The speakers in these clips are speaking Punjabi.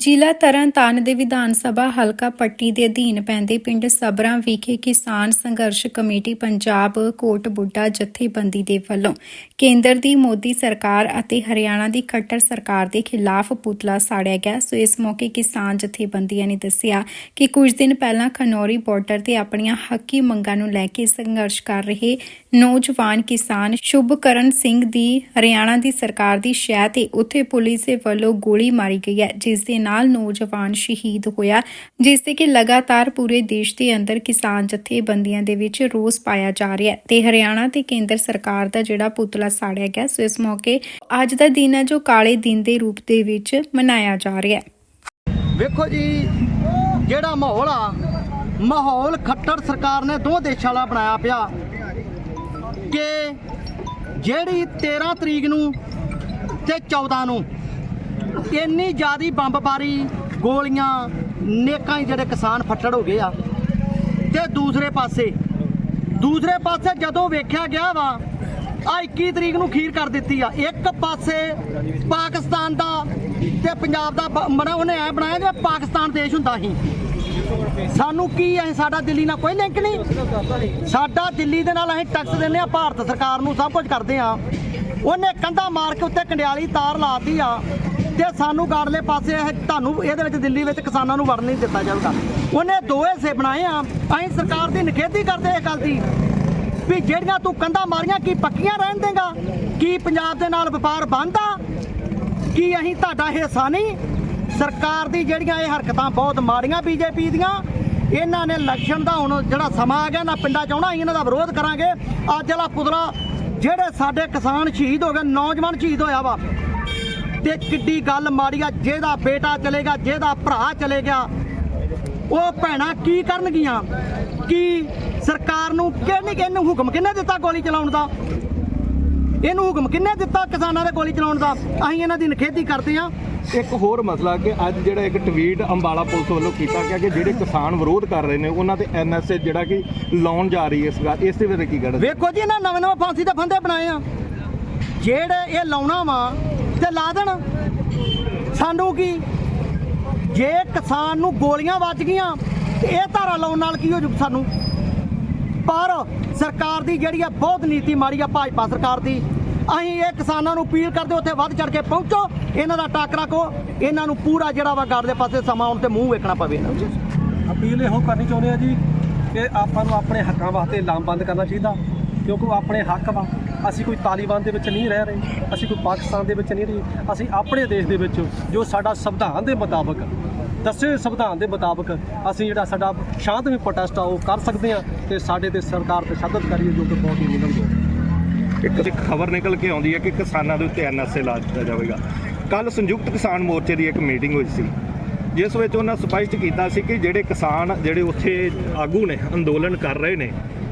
ਜ਼ਿਲ੍ਹਾ ਤਰਨਤਾਰਨ ਦੇ ਵਿਧਾਨ ਸਭਾ ਹਲਕਾ ਪੱਟੀ ਦੇ ਅਧੀਨ ਪੈਂਦੇ ਪਿੰਡ ਸਬਰਾਂ ਵਿਖੇ ਕਿਸਾਨ ਸੰਘਰਸ਼ ਕਮੇਟੀ ਪੰਜਾਬ ਕੋਟ ਬੁੱਢਾ ਜਥੇਬੰਦੀ ਦੇ ਵੱਲੋਂ ਕੇਂਦਰ ਦੀ ਮੋਦੀ ਸਰਕਾਰ ਅਤੇ ਹਰਿਆਣਾ ਦੀ ਖੱਟਰ ਸਰਕਾਰ ਦੇ ਖਿਲਾਫ ਪੁਤਲਾ ਸਾੜਿਆ ਗਿਆ। ਸੋ ਇਸ ਮੌਕੇ ਕਿਸਾਨ ਜਥੇਬੰਦੀਆਂ ਨੇ ਦੱਸਿਆ ਕਿ ਕੁਝ ਦਿਨ ਪਹਿਲਾਂ ਖਨੌਰੀ ਬਾਰਡਰ ਤੇ ਆਪਣੀਆਂ ਹੱਕੀ ਮੰਗਾਂ ਨੂੰ ਲੈ ਕੇ ਸੰਘਰਸ਼ ਕਰ ਰਹੇ ਨੌਜਵਾਨ ਕਿਸਾਨ ਸ਼ੁਭਕਰਨ ਸਿੰਘ ਦੀ ਹਰਿਆਣਾ ਦੀ ਸਰਕਾਰ ਦੀ ਸ਼ਹਿ ਤੇ ਉੱਥੇ ਪੁਲਿਸ ਦੇ ਵੱਲੋਂ ਗੋਲੀ ਮਾਰੀ ਗਈ ਹੈ ਜਿਸ ਦੇ ਨਾਲ ਨੌਜਵਾਨ ਸ਼ਹੀਦ ਹੋਇਆ, ਜਿਸ ਤੇ ਕਿ ਲਗਾਤਾਰ ਪੂਰੇ ਦੇਸ਼ ਦੇ ਅੰਦਰ ਕਿਸਾਨ ਜਥੇਬੰਦੀਆਂ ਦੇ ਵਿੱਚ ਰੋਸ ਪਾਇਆ ਜਾ ਰਿਹਾ ਹੈ ਤੇ ਹਰਿਆਣਾ ਤੇ ਕੇਂਦਰ ਸਰਕਾਰ ਦਾ ਜਿਹੜਾ ਪੁਤਲਾ ਸਾੜਿਆ ਗਿਆ, ਸੋ ਇਸ ਮੌਕੇ ਅੱਜ ਦਾ ਦਿਨ ਹੈ ਜੋ ਕਾਲੇ ਦਿਨ ਦੇ ਰੂਪ ਦੇ ਵਿੱਚ ਮਨਾਇਆ ਜਾ ਰਿਹਾ ਹੈ। ਵੇਖੋ ਜੀ, ਜਿਹੜਾ ਮਾਹੌਲ ਆ, ਮਾਹੌਲ ਖੱਟਰ ਸਰਕਾਰ ਨੇ ਦੋ ਦੇਸ਼ਾਂ ਦਾ ਬਣਾਇਆ ਪਿਆ ਕਿ ਜਿਹੜੀ 13 ਤਰੀਕ ਨੂੰ ਤੇ 14 ਨੂੰ ਇੰਨੀ ਜ਼ਿਆਦੀ ਬੰਬਬਾਰੀ ਗੋਲੀਆਂ, ਨੇਕਾਂ ਹੀ ਜਿਹੜੇ ਕਿਸਾਨ ਫੱਟੜ ਹੋ ਗਏ ਆ। ਤੇ ਦੂਸਰੇ ਪਾਸੇ ਦੂਸਰੇ ਪਾਸੇ ਜਦੋਂ ਵੇਖਿਆ ਗਿਆ ਵਾ ਆ 21 ਤਰੀਕ ਨੂੰ ਖੀਰ ਕਰ ਦਿੱਤੀ ਆ। ਇੱਕ ਪਾਸੇ ਪਾਕਿਸਤਾਨ ਦਾ ਤੇ ਪੰਜਾਬ ਦਾ ਬ- ਬਣਾ ਉਹਨੇ ਐ ਬਣਾਇਆ ਜਿਵੇਂ ਪਾਕਿਸਤਾਨ ਦੇਸ਼ ਹੁੰਦਾ ਸੀ। ਸਾਨੂੰ ਕੀ ਐ, ਸਾਡਾ ਦਿੱਲੀ ਨਾਲ ਕੋਈ ਲਿੰਕ ਨਹੀਂ। ਸਾਡਾ ਦਿੱਲੀ ਦੇ ਨਾਲ ਅਸੀਂ ਟੈਕਸ ਦਿੰਦੇ ਆ, ਭਾਰਤ ਸਰਕਾਰ ਨੂੰ ਸਭ ਕੁਝ ਕਰਦੇ ਆ। ਉਹਨੇ ਕੰਧਾ ਮਾਰ ਕੇ ਉੱਤੇ ਕੰਡਿਆਲੀ ਤਾਰ ਲਾਤੀ ਆ। ਤੇ ਸਾਨੂੰ ਗਾੜਲੇ ਪਾਸੇ ਇਹ ਤੁਹਾਨੂੰ ਇਹਦੇ ਵਿੱਚ ਦਿੱਲੀ ਵਿੱਚ ਕਿਸਾਨਾਂ ਨੂੰ ਵੜਨ ਨਹੀਂ ਦਿੱਤਾ ਜਾਊਗਾ। ਉਹਨੇ ਦੋ ਹਿੱਸੇ ਬਣਾਏ ਆ। ਅਸੀਂ ਸਰਕਾਰ ਦੀ ਨਿਖੇਧੀ ਕਰਦੇ ਇਹ ਗੱਲ ਦੀ ਵੀ ਜਿਹੜੀਆਂ ਤੂੰ ਕੰਧਾਂ ਮਾਰੀਆਂ, ਕੀ ਪੱਕੀਆਂ ਰਹਿਣ ਦੇਗਾ? ਕੀ ਪੰਜਾਬ ਦੇ ਨਾਲ ਵਪਾਰ ਬੰਦ ਆ ਕੀ ਅਸੀਂ ਤੁਹਾਡਾ ਹਿੱਸਾ ਨਹੀਂ? ਸਰਕਾਰ ਦੀ ਜਿਹੜੀਆਂ ਇਹ ਹਰਕਤਾਂ ਬਹੁਤ ਮਾੜੀਆਂ ਬੀਜੇਪੀ ਦੀਆਂ। ਇਹਨਾਂ ਨੇ ਇਲੈਕਸ਼ਨ ਦਾ ਹੁਣ ਜਿਹੜਾ ਸਮਾਂ ਆ ਗਿਆ, ਨਾ ਪਿੰਡਾਂ ਚ ਆਉਣਾ, ਅਸੀਂ ਇਹਨਾਂ ਦਾ ਵਿਰੋਧ ਕਰਾਂਗੇ। ਅੱਜ ਵਾਲਾ ਪੁਤਲਾ, ਜਿਹੜੇ ਸਾਡੇ ਕਿਸਾਨ ਸ਼ਹੀਦ ਹੋ ਗਏ, ਨੌਜਵਾਨ ਸ਼ਹੀਦ ਹੋਇਆ ਵਾ ਤੇ ਕਿੱਡੀ ਗੱਲ ਮਾੜੀ ਆ ਜਿਹਦਾ ਬੇਟਾ ਚਲੇਗਾ ਜਿਹਦਾ ਭਰਾ ਚਲੇ ਗਿਆ ਉਹ ਭੈਣਾਂ ਕੀ ਕਰਨਗੀਆਂ? ਕੀ ਸਰਕਾਰ ਨੂੰ ਕਿਹਨੇ ਕਿਹਨੂੰ ਹੁਕਮ ਕਿਹਨੇ ਦਿੱਤਾ ਗੋਲੀ ਚਲਾਉਣ ਦਾ? ਇਹਨੂੰ ਹੁਕਮ ਕਿਹਨੇ ਦਿੱਤਾ ਕਿਸਾਨਾਂ ਦੇ ਗੋਲੀ ਚਲਾਉਣ ਦਾ? ਅਸੀਂ ਇਹਨਾਂ ਦੀ ਨਿਖੇਧੀ ਕਰਦੇ ਹਾਂ। ਇੱਕ ਹੋਰ ਮਸਲਾ ਕਿ ਅੱਜ ਜਿਹੜਾ ਇੱਕ ਟਵੀਟ ਅੰਬਾਲਾ ਪੁਲਿਸ ਵੱਲੋਂ ਕੀਤਾ ਗਿਆ ਕਿ ਜਿਹੜੇ ਕਿਸਾਨ ਵਿਰੋਧ ਕਰ ਰਹੇ ਨੇ ਉਹਨਾਂ ਤੇ ਐਨਐਸਏ ਜਿਹੜਾ ਕਿ ਲਾਉਣ ਜਾ ਰਹੀ ਹੈ ਇਸ ਗੱਲ ਇਸ ਦੇ ਬਾਰੇ ਕੀ ਕਹਿਣਾ ਵੇਖੋ ਜੀ ਇਹਨਾਂ ਨਵੇਂ ਨਵੇਂ ਫਾਂਸੀ ਦੇ ਫੰਦੇ ਬਣਾਏ ਆ। ਜਿਹੜੇ ਇਹ ਲਾਉਣਾ ਵਾ ਤੇ ਲਾ ਦੇਣ। ਸਾਨੂੰ ਕੀ? ਜੇ ਕਿਸਾਨ ਨੂੰ ਗੋਲੀਆਂ ਵੱਜ ਗਈਆਂ, ਤੇ ਇਹ ਧਾਰਾ ਲਾਉਣ ਨਾਲ ਕੀ ਹੋ ਜੂ ਸਾਨੂੰ? ਪਰ ਸਰਕਾਰ ਦੀ ਜਿਹੜੀ ਆ ਬਹੁਤ ਨੀਤੀ ਮਾੜੀ ਆ ਭਾਜਪਾ ਸਰਕਾਰ ਦੀ। ਅਸੀਂ ਇਹ ਕਿਸਾਨਾਂ ਨੂੰ ਅਪੀਲ ਕਰਦੇ ਉੱਥੇ ਵੱਧ ਚੜ ਕੇ ਪਹੁੰਚੋ। ਇਹਨਾਂ ਦਾ ਟਾਕਰਾ ਕੋ ਇਹਨਾਂ ਨੂੰ ਪੂਰਾ ਜਿਹੜਾ ਵਾ ਗੜ ਦੇ ਪਾਸੇ ਸਮਾਂ ਆਉਣ ਤੇ ਮੂੰਹ ਵੇਖਣਾ ਪਵੇ ਇਹਨਾਂ ਨੂੰ। ਅਪੀਲ ਇਹੋ ਕਰਨੀ ਚਾਹੁੰਦੇ ਆ ਜੀ ਕਿ ਆਪਾਂ ਨੂੰ ਆਪਣੇ ਹੱਕਾਂ ਵਾਸਤੇ ਲਾਮਬੰਦ ਕਰਨਾ ਚਾਹੀਦਾ, ਕਿਉਂਕਿ ਆਪਣੇ ਹੱਕ ਵਾ। ਅਸੀਂ ਕੋਈ ਤਾਲਿਬਾਨ ਦੇ ਵਿੱਚ ਨਹੀਂ ਰਹਿ ਰਹੇ, ਅਸੀਂ ਕੋਈ ਪਾਕਿਸਤਾਨ ਦੇ ਵਿੱਚ ਨਹੀਂ ਰਹੇ, ਅਸੀਂ ਆਪਣੇ ਦੇਸ਼ ਦੇ ਵਿੱਚ ਜੋ ਸਾਡਾ ਸੰਵਿਧਾਨ ਦੇ ਮੁਤਾਬਕ, ਦੱਸੇ ਹੋਏ ਸੰਵਿਧਾਨ ਦੇ ਮੁਤਾਬਕ ਅਸੀਂ ਜਿਹੜਾ ਸਾਡਾ ਸ਼ਾਂਤਮਈ ਪ੍ਰੋਟੈਸਟ ਆ, ਉਹ ਕਰ ਸਕਦੇ ਆ ਤੇ ਸਾਡੇ ਤੇ ਸਰਕਾਰ ਤਸ਼ੱਦਦ ਕਰੀਏ ਜੋ ਕਿ ਬਹੁਤ ਹੀ ਨਿਗਮਯੋਗ ਇੱਕ ਇੱਕ ਖਬਰ ਨਿਕਲ ਕੇ ਆਉਂਦੀ ਹੈ ਕਿ ਕਿਸਾਨਾਂ ਦੇ ਉੱਤੇ ਐਨਐਸਏ ਲਾ ਦਿੱਤਾ ਜਾਵੇਗਾ। ਕੱਲ ਸੰਯੁਕਤ ਕਿਸਾਨ ਮੋਰਚੇ ਦੀ ਇੱਕ ਮੀਟਿੰਗ ਹੋਈ ਸੀ, ਜਿਸ ਵਿੱਚ ਉਹਨਾਂ ਸਪਸ਼ਟ ਕੀਤਾ ਸੀ ਕਿ ਜਿਹੜੇ ਕਿਸਾਨ ਜਿਹੜੇ ਉੱਥੇ ਆਗੂ ਨੇ, ਅੰਦੋਲਨ ਕਰ ਰਹੇ ਨੇ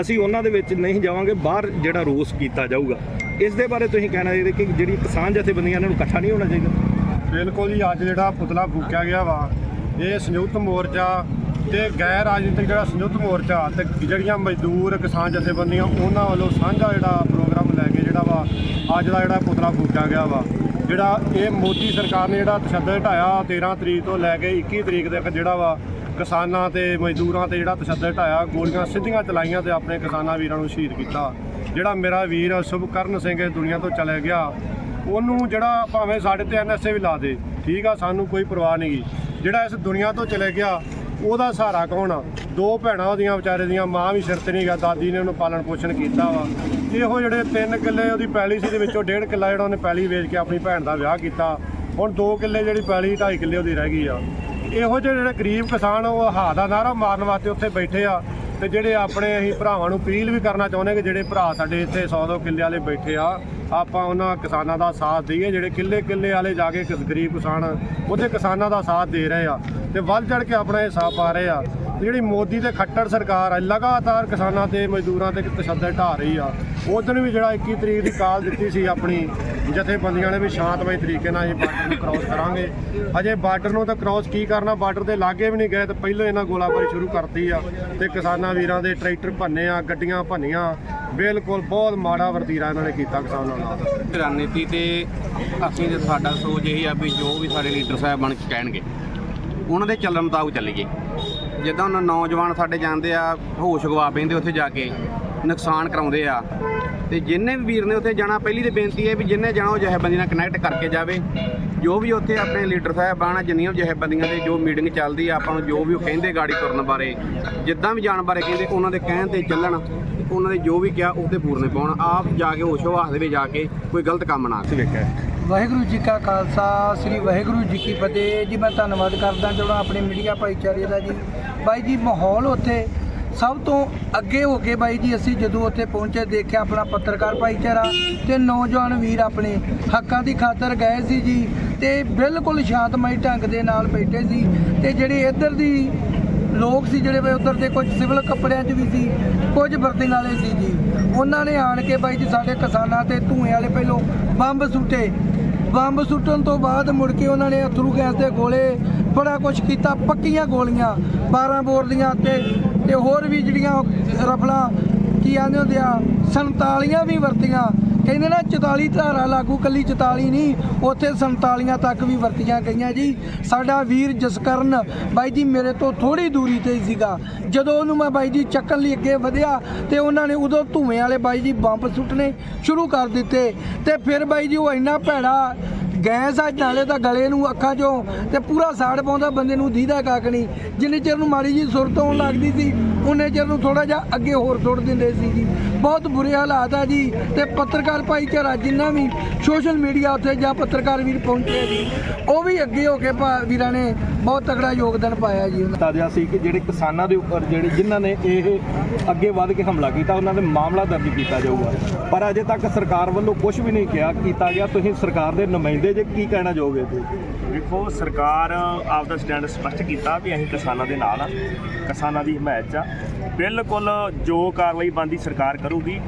ਅਸੀਂ ਉਹਨਾਂ ਦੇ ਵਿੱਚ ਨਹੀਂ ਜਾਵਾਂਗੇ, ਬਾਹਰ ਜਿਹੜਾ ਰੋਸ ਕੀਤਾ ਜਾਊਗਾ। ਇਸ ਦੇ ਬਾਰੇ ਤੁਸੀਂ ਕਹਿਣਾ ਚਾਹੀਦਾ ਕਿ ਜਿਹੜੀ ਕਿਸਾਨ ਜਥੇਬੰਦੀਆਂ ਇਹਨਾਂ ਨੂੰ ਇਕੱਠਾ ਨਹੀਂ ਹੋਣਾ ਚਾਹੀਦਾ। ਬਿਲਕੁਲ ਜੀ, ਅੱਜ ਜਿਹੜਾ ਪੁਤਲਾ ਫੂਕਿਆ ਗਿਆ ਵਾ, ਇਹ ਸੰਯੁਕਤ ਮੋਰਚਾ ਤੇ ਗੈਰ ਰਾਜਨੀਤਿਕ ਜਿਹੜਾ ਸੰਯੁਕਤ ਮੋਰਚਾ ਤੇ ਜਿਹੜੀਆਂ ਮਜ਼ਦੂਰ ਕਿਸਾਨ ਜਥੇਬੰਦੀਆਂ, ਉਹਨਾਂ ਵੱਲੋਂ ਸਾਂਝਾ ਜਿਹੜਾ ਪ੍ਰੋਗਰਾਮ ਲੈ ਕੇ ਜਿਹੜਾ ਵਾ, ਅੱਜ ਦਾ ਜਿਹੜਾ ਪੁਤਲਾ ਫੂਕਿਆ ਗਿਆ ਵਾ। ਜਿਹੜਾ ਇਹ ਮੋਦੀ ਸਰਕਾਰ ਨੇ ਜਿਹੜਾ ਤਸ਼ੱਦਦ ਢਾਇਆ 13 ਤਰੀਕ ਤੋਂ ਲੈ ਕੇ 21 ਤਰੀਕ ਤੱਕ ਜਿਹੜਾ ਵਾ ਕਿਸਾਨਾਂ ਤੇ ਮਜ਼ਦੂਰਾਂ ਤੇ ਜਿਹੜਾ ਤਸ਼ੱਦਦ ਢਾਇਆ, ਗੋਲੀਆਂ ਸਿੱਧੀਆਂ ਚਲਾਈਆਂ ਤੇ ਆਪਣੇ ਕਿਸਾਨਾਂ ਵੀਰਾਂ ਨੂੰ ਸ਼ਹੀਦ ਕੀਤਾ। ਜਿਹੜਾ ਮੇਰਾ ਵੀਰ ਸ਼ੁਭਕਰਨ ਸਿੰਘ ਇਸ ਦੁਨੀਆ ਤੋਂ ਚਲਾ ਗਿਆ, ਉਹਨੂੰ ਜਿਹੜਾ ਭਾਵੇਂ ਸਾਡੇ ਤੇ ਐਨਐਸਏ ਵੀ ਲਾ ਦੇ, ਠੀਕ ਆ, ਸਾਨੂੰ ਕੋਈ ਪਰਵਾਹ ਨਹੀਂ ਨਹੀਂਗੀ ਜਿਹੜਾ ਇਸ ਦੁਨੀਆ ਤੋਂ ਚਲੇ ਗਿਆ, ਉਹਦਾ ਸਹਾਰਾ ਕੌਣ ਆ? ਦੋ ਭੈਣਾਂ ਉਹਦੀਆਂ ਵਿਚਾਰੇ ਦੀਆਂ, ਮਾਂ ਵੀ ਸਿਰ ਤੇ ਨਹੀਂ ਗਾ, ਦਾਦੀ ਨੇ ਉਹਨੂੰ ਪਾਲਣ ਪੋਸ਼ਣ ਕੀਤਾ ਵਾ। ਇਹੋ ਜਿਹੜੇ ਤਿੰਨ ਕਿੱਲੇ ਉਹਦੀ ਪੈਲੀ ਸੀ ਦੇ ਵਿੱਚੋਂ ਡੇਢ ਕਿੱਲਾ ਜਿਹੜਾ ਉਹਨੇ ਪੈਲੀ ਵੇਚ ਕੇ ਆਪਣੀ ਭੈਣ ਦਾ ਵਿਆਹ ਕੀਤਾ। ਹੁਣ ਦੋ ਕਿੱਲੇ ਜਿਹੜੀ ਪੈਲੀ 2.5 ਕਿੱਲੇ ਉਹਦੀ ਰਹਿ ਗਈ ਆ। ਇਹੋ ਜਿਹੇ ਜਿਹੜੇ ਗਰੀਬ ਕਿਸਾਨ ਉਹ ਹਾ ਦਾ ਨਾਰਾ ਮਾਰਨ ਵਾਸਤੇ ਉੱਥੇ ਬੈਠੇ ਆ ਤੇ ਜਿਹੜੇ ਆਪਣੇ ਅਸੀਂ ਭਰਾਵਾਂ ਨੂੰ ਅਪੀਲ ਵੀ ਕਰਨਾ ਚਾਹੁੰਦੇ ਕਿ ਜਿਹੜੇ ਭਰਾ ਸਾਡੇ ਇੱਥੇ 100 ਦੋ ਕਿੱਲੇ ਵਾਲੇ ਬੈਠੇ ਆ, ਆਪਾਂ ਉਹਨਾਂ ਕਿਸਾਨਾਂ ਦਾ ਸਾਥ ਦਈਏ, ਜਿਹੜੇ ਕਿੱਲੇ ਕਿੱਲੇ ਵਾਲੇ ਜਾ ਕੇ ਗਰੀਬ ਕਿਸਾਨ ਉਹਦੇ ਕਿਸਾਨਾਂ ਦਾ ਸਾਥ ਦੇ ਰਹੇ ਆ ਤੇ ਵੱਧ ਚੜ ਕੇ ਆਪਣਾ ਇਹ ਹਿੱਸਾ ਪਾ ਰਹੇ ਆ। ਤੇ ਜਿਹੜੀ ਮੋਦੀ ਤੇ ਖੱਟੜ ਸਰਕਾਰ ਆ, ਲਗਾਤਾਰ ਕਿਸਾਨਾਂ ਤੇ ਮਜ਼ਦੂਰਾਂ ਤੇ ਤਸ਼ੱਦਦ ਢਾ ਰਹੀ ਆ। ਉਦੋਂ ਵੀ ਜਿਹੜਾ 21 ਤਰੀਕ ਦੀ ਕਾਲ ਦਿੱਤੀ ਸੀ ਆਪਣੀ ਜਥੇਬੰਦੀਆਂ ਨੇ ਵੀ ਸ਼ਾਂਤਮਈ ਤਰੀਕੇ ਨਾਲ ਇਹ ਬਾਰਡਰ ਨੂੰ ਕ੍ਰਾਸ ਕਰਾਂਗੇ। ਅਜੇ ਬਾਰਡਰ ਨੂੰ ਤਾਂ ਕ੍ਰਾਸ ਕੀ ਕਰਨਾ? ਬਾਰਡਰ ਦੇ ਲਾਗੇ ਵੀ ਨਹੀਂ ਗਏ ਤਾਂ ਪਹਿਲਾਂ ਇਹਨਾਂ ਗੋਲਾਬਾਰੀ ਸ਼ੁਰੂ ਕਰਤੀ ਆ ਤੇ ਕਿਸਾਨਾਂ ਵੀਰਾਂ ਦੇ ਟਰੈਕਟਰ ਭੰਨੇ ਆ, ਗੱਡੀਆਂ ਭੰਨੀਆਂ। ਬਿਲਕੁਲ ਬਹੁਤ ਮਾੜਾ ਵਰਤੀਰਾ ਇਹਨਾਂ ਨੇ ਕੀਤਾ ਕਿਸਾਨਾਂ ਨਾਲ। ਰਣਨੀਤੀ ਤੇ ਅਸੀਂ ਤੇ ਸਾਡਾ ਸੋਚ ਇਹ ਆ ਵੀ ਜੋ ਵੀ ਸਾਡੇ ਲੀਡਰ ਸਾਹਿਬ ਬਣ ਕੇ ਕਹਿਣਗੇ, ਉਹਨਾਂ ਦੇ ਚੱਲਣ ਮੁਤਾਬਕ ਚੱਲੀਏ। ਜਿੱਦਾਂ ਉਹਨਾਂ ਨੌਜਵਾਨ ਸਾਡੇ ਜਾਂਦੇ ਆ, ਹੋਸ਼ ਗਵਾ ਪੈਂਦੇ ਉੱਥੇ ਜਾ ਕੇ, ਨੁਕਸਾਨ ਕਰਾਉਂਦੇ ਆ। ਤੇ ਜਿੰਨੇ ਵੀ ਵੀਰ ਨੇ ਉੱਥੇ ਜਾਣਾ, ਪਹਿਲੀ ਤੇ ਬੇਨਤੀ ਹੈ ਵੀ ਜਿੰਨੇ ਜਾਣਾ ਉਹ ਜਥੇਬੰਦੀ ਨਾਲ ਕਨੈਕਟ ਕਰਕੇ ਜਾਵੇ। ਜੋ ਵੀ ਉੱਥੇ ਆਪਣੇ ਲੀਡਰ ਸਾਹਿਬਾਨ ਜਿੰਨੀਆਂ ਵੀ ਜਥੇਬੰਦੀਆਂ ਦੇ ਜੋ ਮੀਟਿੰਗ ਚੱਲਦੀ ਆ, ਆਪਾਂ ਨੂੰ ਜੋ ਵੀ ਉਹ ਕਹਿੰਦੇ ਗਾੜੀ ਤੁਰਨ ਬਾਰੇ, ਜਿੱਦਾਂ ਵੀ ਜਾਣ ਬਾਰੇ ਕਹਿੰਦੇ, ਉਹਨਾਂ ਦੇ ਕਹਿਣ ਤੇ ਚੱਲਣ, ਉਹਨਾਂ ਦੇ ਜੋ ਵੀ ਕਿਹਾ, ਉਹ ਤੇ ਪੂਰਨੇ ਪਾਉਣ। ਆਪ ਜਾ ਕੇ ਹੋਸ਼ ਹਵਾਸ ਦੇ ਵਿੱਚ ਜਾ ਕੇ ਕੋਈ ਗਲਤ ਕੰਮ ਨਾ ਤੁਸੀਂ ਵੇਖਿਆ ਵਾਹਿਗੁਰੂ ਜੀ ਕਾ ਖਾਲਸਾ, ਸ੍ਰੀ ਵਾਹਿਗੁਰੂ ਜੀ ਕੀ ਫਤਿਹ। ਜੀ, ਮੈਂ ਧੰਨਵਾਦ ਕਰਦਾ ਚਲੋ ਆਪਣੇ ਮੀਡੀਆ ਭਾਈਚਾਰੇ ਦਾ ਜੀ। ਬਾਈ ਜੀ, ਮਾਹੌਲ ਉੱਥੇ ਸਭ ਤੋਂ ਅੱਗੇ ਹੋ ਕੇ ਬਾਈ ਜੀ, ਅਸੀਂ ਜਦੋਂ ਉੱਥੇ ਪਹੁੰਚੇ, ਦੇਖਿਆ ਆਪਣਾ ਪੱਤਰਕਾਰ ਭਾਈਚਾਰਾ ਤੇ ਨੌਜਵਾਨ ਵੀਰ ਆਪਣੇ ਹੱਕਾਂ ਦੀ ਖਾਤਰ ਗਏ ਸੀ ਜੀ ਤੇ ਬਿਲਕੁਲ ਸ਼ਾਂਤਮਈ ਢੰਗ ਦੇ ਨਾਲ ਬੈਠੇ ਸੀ ਤੇ ਜਿਹੜੇ ਇੱਧਰ ਦੀ ਲੋਕ ਸੀ, ਜਿਹੜੇ ਬਈ ਉੱਧਰ ਦੇ ਕੁਝ ਸਿਵਲ ਕੱਪੜਿਆਂ 'ਚ ਵੀ ਸੀ, ਕੁਝ ਵਰਦਿੰਗ ਵਾਲੇ ਸੀ ਜੀ, ਉਹਨਾਂ ਨੇ ਆਣ ਕੇ ਬਾਈ ਜੀ ਸਾਡੇ ਕਿਸਾਨਾਂ ਤੇ ਧੂਏ ਵਾਲੇ ਪਹਿਲੋਂ ਬੰਬ ਸੁੱਟੇ। ਬੰਬ ਸੁੱਟਣ ਤੋਂ ਬਾਅਦ ਮੁੜ ਕੇ ਉਹਨਾਂ ਨੇ ਅਥਰੂ ਗੈਸ ਦੇ ਗੋਲੇ ਬੜਾ ਕੁਝ ਕੀਤਾ, ਪੱਕੀਆਂ ਗੋਲੀਆਂ 12 ਬੋਰ ਦੀਆਂ ਤੇ ਤੇ ਹੋਰ ਵੀ ਜਿਹੜੀਆਂ ਰਫਲਾਂ, ਕੀ ਆਂਦੇ ਹੁੰਦੇ ਆ 47 ਵੀ ਵਰਤੀਆਂ। ਕਹਿੰਦੇ ਨਾ 44 ਧਾਰਾ ਲਾਗੂ, ਕੱਲੀ 44 ਨਹੀਂ, ਉੱਥੇ 47 ਤੱਕ ਵੀ ਵਰਤੀਆਂ ਗਈਆਂ ਜੀ। ਸਾਡਾ ਵੀਰ ਜਸਕਰਨ ਬਾਈ ਜੀ ਮੇਰੇ ਤੋਂ ਥੋੜੀ ਦੂਰੀ ਤੇ ਹੀ ਸੀਗਾ। ਜਦੋਂ ਉਹਨੂੰ ਮੈਂ ਬਾਈ ਜੀ ਚੱਕਣ ਲਈ ਅੱਗੇ ਵਧਿਆ ਤੇ ਉਹਨਾਂ ਨੇ ਉਦੋਂ ਧੂਏ ਵਾਲੇ ਬਾਈ ਜੀ ਬੰਬ ਸੁੱਟਣੇ ਸ਼ੁਰੂ ਕਰ ਦਿੱਤੇ। ਤੇ ਫਿਰ ਬਾਈ ਜੀ ਉਹ ਇੰਨਾ ਭੈੜਾ ਗੈਸ ਆ, ਨਾਲੇ ਤਾਂ ਗਲੇ ਨੂੰ ਅੱਖਾਂ 'ਚੋਂ ਤੇ ਪੂਰਾ ਸਾੜ ਪਾਉਂਦਾ ਬੰਦੇ ਨੂੰ, ਦੀਦਾ ਕੱਖ ਨਹੀਂ। ਜਿੰਨੇ ਚਿਰ ਨੂੰ ਮਾੜੀ ਜੀ ਸੁਰਤ ਆਉਣ ਲੱਗਦੀ ਸੀ ਉਹਨੇ ਚਿਰ ਨੂੰ ਥੋੜਾ ਜਿਹਾ ਅੱਗੇ ਹੋਰ ਸੁੱਟ ਦਿੰਦੇ ਸੀ ਜੀ। ਬਹੁਤ ਬੁਰੇ ਹਾਲਾਤ ਆ ਜੀ, ਤੇ ਪੱਤਰਕਾਰ ਭਾਈਚਾਰਾ ਜਿੰਨਾ ਵੀ ਸੋਸ਼ਲ ਮੀਡੀਆ ਉੱਤੇ ਜਾਂ ਪੱਤਰਕਾਰ ਵੀਰ ਪਹੁੰਚੇ ਜੀ, ਉਹ ਵੀ ਅੱਗੇ ਹੋ ਕੇ ਭਾ- ਵੀਰਾਂ ਨੇ ਬਹੁਤ ਤਕੜਾ ਯੋਗਦਾਨ ਪਾਇਆ ਜੀ। ਉਹਨਾਂ ਤਾਜਾ ਸੀ ਕਿ ਜਿਹੜੇ ਕਿਸਾਨਾਂ ਦੇ ਉੱਪਰ ਜਿਹੜੇ ਜਿਨ੍ਹਾਂ ਨੇ ਇਹ ਅੱਗੇ ਵੱਧ ਕੇ ਹਮਲਾ ਕੀਤਾ, ਉਹਨਾਂ ਦੇ ਮਾਮਲਾ ਦਰਜ ਕੀਤਾ ਜਾਊਗਾ। ਪਰ ਅਜੇ ਤੱਕ ਸਰਕਾਰ ਵੱਲੋਂ ਕੁਝ ਵੀ ਨਹੀਂ ਕਿਹਾ, ਕੀਤਾ ਗਿਆ। ਤੁਸੀਂ ਸਰਕਾਰ ਦੇ ਨੁਮਾਇੰਦੇ ਜੇ ਕੀ ਕਹਿਣਾ ਚਾਹੋਗੇ ਤੇ ਦੇਖੋ ਸਰਕਾਰ ਆਪਦਾ ਸਟੈਂਡ ਸਪਸ਼ਟ ਕੀਤਾ ਵੀ ਅਸੀਂ ਕਿਸਾਨਾਂ ਦੇ ਨਾਲ ਆ ਕਿਸਾਨਾਂ ਦੀ ਹਮਾਇਤ 'ਚ ਆ। ਬਿਲਕੁਲ ਜੋ ਕਾਰਵਾਈ ਬੰਦੀ ਸਰਕਾਰ ਕਰੂਗੀ।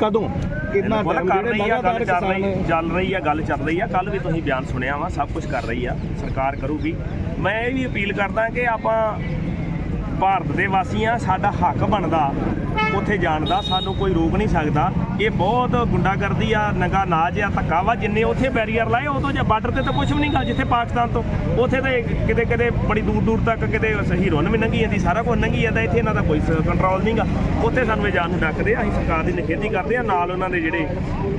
ਕਦੋਂ? ਕਿੰਨਾ time ਕਰ ਰਹੀ ਆ ਗੱਲ ਚੱਲ ਰਹੀ ਚੱਲ ਰਹੀ ਆ ਗੱਲ ਚੱਲ ਰਹੀ ਆ। ਕੱਲ ਵੀ ਤੁਸੀਂ ਬਿਆਨ ਸੁਣਿਆ ਵਾ ਸਭ ਕੁਝ ਕਰ ਰਹੀ ਆ ਸਰਕਾਰ ਕਰੂਗੀ। ਮੈਂ ਇਹ ਵੀ ਅਪੀਲ ਕਰਦਾ ਕਿ ਆਪਾਂ ਭਾਰਤ ਦੇ ਵਾਸੀ ਆ ਸਾਡਾ ਹੱਕ ਬਣਦਾ, ਉੱਥੇ ਜਾਣ ਦਾ, ਸਾਨੂੰ ਕੋਈ ਰੋਕ ਨਹੀਂ ਸਕਦਾ। ਇਹ ਬਹੁਤ ਗੁੰਡਾਗਰਦੀ ਆ, ਨੰਗਾ ਨਾਜ ਆ, ਧੱਕਾ ਵਾ, ਜਿੰਨੇ ਉੱਥੇ ਬੈਰੀਅਰ ਲਾਏ ਉਦੋਂ ਜਾਂ ਬਾਰਡਰ ਤੇ ਤਾਂ ਕੁਝ ਵੀ ਨਹੀਂ ਗਾ, ਜਿੱਥੇ ਪਾਕਿਸਤਾਨ ਤੋਂ। ਉੱਥੇ ਤੇ ਕਿਤੇ ਕਿਤੇ ਬੜੀ ਦੂਰ ਦੂਰ ਤੱਕ ਕਿਤੇ ਹੀਰੋਨ ਵੀ ਲੰਘੀ ਜਾਂਦੀ ਸਾਰਾ ਕੁਝ ਲੰਘੀ ਜਾਂਦਾ ਇੱਥੇ ਇਹਨਾਂ ਦਾ ਕੋਈ ਕੰਟਰੋਲ ਨਹੀਂਗਾ ਉੱਥੇ ਸਾਨੂੰ ਇਹ ਜਾਣ ਨੂੰ ਡੱਕਦੇ ਆ, ਅਸੀਂ ਸਰਕਾਰ ਦੀ ਨਿਖੇਧੀ ਕਰਦੇ ਆ, ਨਾਲ ਉਹਨਾਂ ਦੇ ਜਿਹੜੇ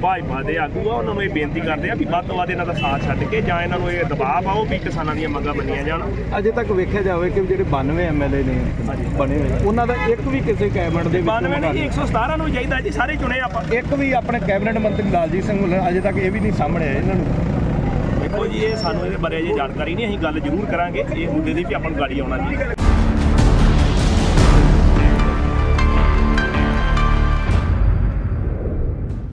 ਭਾਜਪਾ ਦੇ ਆਗੂ ਆ, ਉਹਨਾਂ ਨੂੰ ਇਹ ਬੇਨਤੀ ਕਰਦੇ ਆ ਵੀ ਵੱਧ ਤੋਂ ਵੱਧ ਇਹਨਾਂ ਦਾ ਸਾਥ ਛੱਡ ਕੇ ਜਾਂ ਇਹਨਾਂ ਨੂੰ ਇਹ ਦਬਾਅ ਪਾਓ ਵੀ ਕਿਸਾਨਾਂ ਦੀਆਂ ਮੰਗਾਂ ਮੰਨੀਆਂ ਜਾਣ। ਅਜੇ ਤੱਕ ਵੇਖਿਆ ਜਾਵੇ ਕਿ ਜਿਹੜੇ 92 ਐਮਐਲਏ ਨੇ ਬਣੇ ਹੋਏ ਉਹਨਾਂ ਦਾ ਇੱਕ ਵੀ ਕਿਸੇ ਕੈਬਨਿਟ ਦੇ ਵਿੱਚ 92 ਨਹੀਂ ਜੀ 117 ਨੂੰ ਚਾਹੀਦਾ ਜੀ ਸਾਰੇ ਚੁਣੇ ਆਪਾਂ। ਇੱਕ ਵੀ ਆਪਣੇ ਕੈਬਨਿਟ ਮੰਤਰੀ ਲਾਲਜੀਤ ਸਿੰਘ ਭੁੱਲਰ ਅਜੇ ਤੱਕ ਇਹ ਵੀ ਨਹੀਂ ਸਾਹਮਣੇ ਆਇਆ ਇਹਨਾਂ ਨੂੰ। ਦੇਖੋ ਜੀ ਇਹ ਸਾਨੂੰ ਇਹਦੇ ਬਾਰੇ ਅਜੇ ਜਾਣਕਾਰੀ ਨਹੀਂ ਅਸੀਂ ਗੱਲ ਜ਼ਰੂਰ ਕਰਾਂਗੇ। ਇਹ ਮੁੱਦੇ ਦੀ ਵੀ ਆਪਾਂ ਨੂੰ ਗਾੜੀ ਆਉਣਾ ਜੀ।